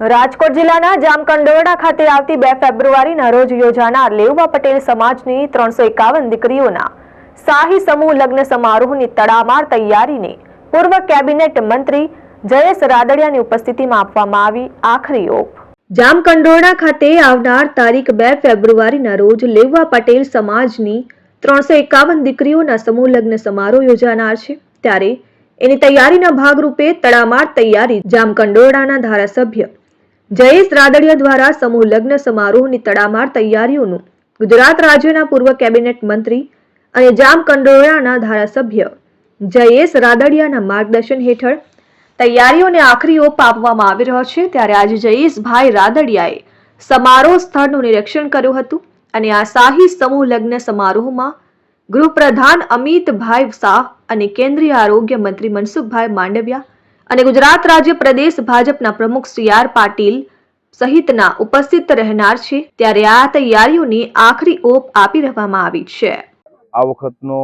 રાજકોટ જિલ્લાના જામકંડોરણા ખાતે આવતી બે ફેબ્રુઆરીના રોજ યોજાનાર લેઉવા પટેલ સમાજની ત્રણસો એકાવન દીકરીઓના શાહી સમૂહ લગ્ન સમારોહની તડામાર તૈયારીને પૂર્વ કેબિનેટ મંત્રી જયેશ રાદડિયાની ઉપસ્થિતિમાં આપવામાં આવી આખરી ઓપ. જામકંડોરણા ખાતે આવનાર તારીખ બે ફેબ્રુઆરીના રોજ લેવા પટેલ સમાજની ત્રણસો એકાવન દીકરીઓના સમૂહ લગ્ન સમારોહ યોજાનાર છે. ત્યારે એની તૈયારીના ભાગરૂપે તડામાર તૈયારી જામકંડોરણાના ધારાસભ્ય જયેશ રાદડિયા દ્વારા સમૂહ લગ્ન સમારોહની તડામાર તૈયારીઓનું ગુજરાત રાજ્યના પૂર્વ કેબિનેટ મંત્રી અને જામકંડોરણાના ધારાસભ્ય જયેશ રાદડિયાના માર્ગદર્શન હેઠળ તૈયારીઓને આખરી ઓપ આપવામાં આવી રહ્યો છે. ત્યારે આજે જયેશભાઈ રાદડિયાએ સમારોહ સ્થળનું નિરીક્ષણ કર્યું હતું અને આ શાહી સમૂહ લગ્ન સમારોહમાં ગૃહપ્રધાન અમિતભાઈ શાહ અને કેન્દ્રીય આરોગ્ય મંત્રી મનસુખભાઈ માંડવિયા અને ગુજરાત રાજ્ય પ્રદેશ ભાજપના પ્રમુખ સી આર પાટીલ સહિતના ઉપસ્થિત રહેનાર છે, ત્યારે આ તૈયારીઓની આખરી ઓપ આપી રહેવામાં આવી છે. આ વખતનો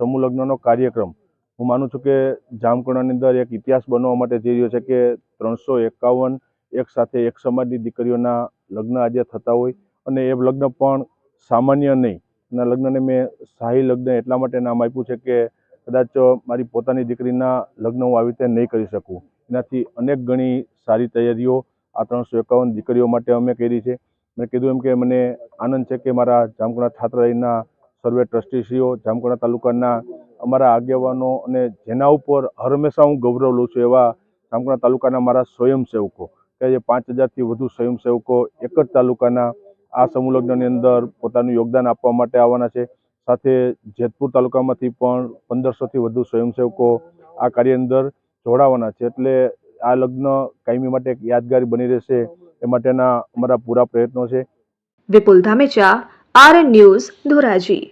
સમૂહ લગ્નનો કાર્યક્રમ, હું માનું છું કે જામકુંડાની અંદર એક ઇતિહાસ બનવા માટે જઈ રહ્યો છે કે ત્રણસો એકાવન એક સાથે એક સમાજની દીકરીઓના લગ્ન આજે થતા હોય અને એ લગ્ન પણ સામાન્ય નહીં. એના લગ્નને મેં શાહી લગ્ન એટલા માટે નામ આપ્યું છે કે કદાચ મારી પોતાની દીકરીના લગ્ન હું આવી રીતે નહીં કરી શકું. એનાથી અનેક ગણી સારી તૈયારીઓ આ ત્રણસો એકાવન દીકરીઓ માટે અમે કરી છે. મેં કીધું એમ કે મને આનંદ છે કે મારા જામકંડા છાત્રાલયના સર્વે ટ્રસ્ટીશ્રીઓ જામકંડા તાલુકાના અમારા આગેવાનો અને જેના ઉપર હંમેશા હું ગૌરવ લઉં છું એવા જામકંડા તાલુકાના મારા સ્વયંસેવકો. કે જે પાંચ હજારથી વધુ સ્વયંસેવકો એક જ તાલુકાના આ સમૂહ લગ્નની અંદર પોતાનું યોગદાન આપવા માટે આવવાના છે. સાથે જેતપુર તાલુકામાંથી પણ પંદરસોથી વધુ સ્વયંસેવકો આ કાર્ય અંદર જોડાવાના છે. એટલે આ લગ્ન કાયમી માટે એક યાદગારી બની રહેશે એ માટેના અમારા પૂરા પ્રયત્નો છે. Vipul Dhamecha R news Dhoraji.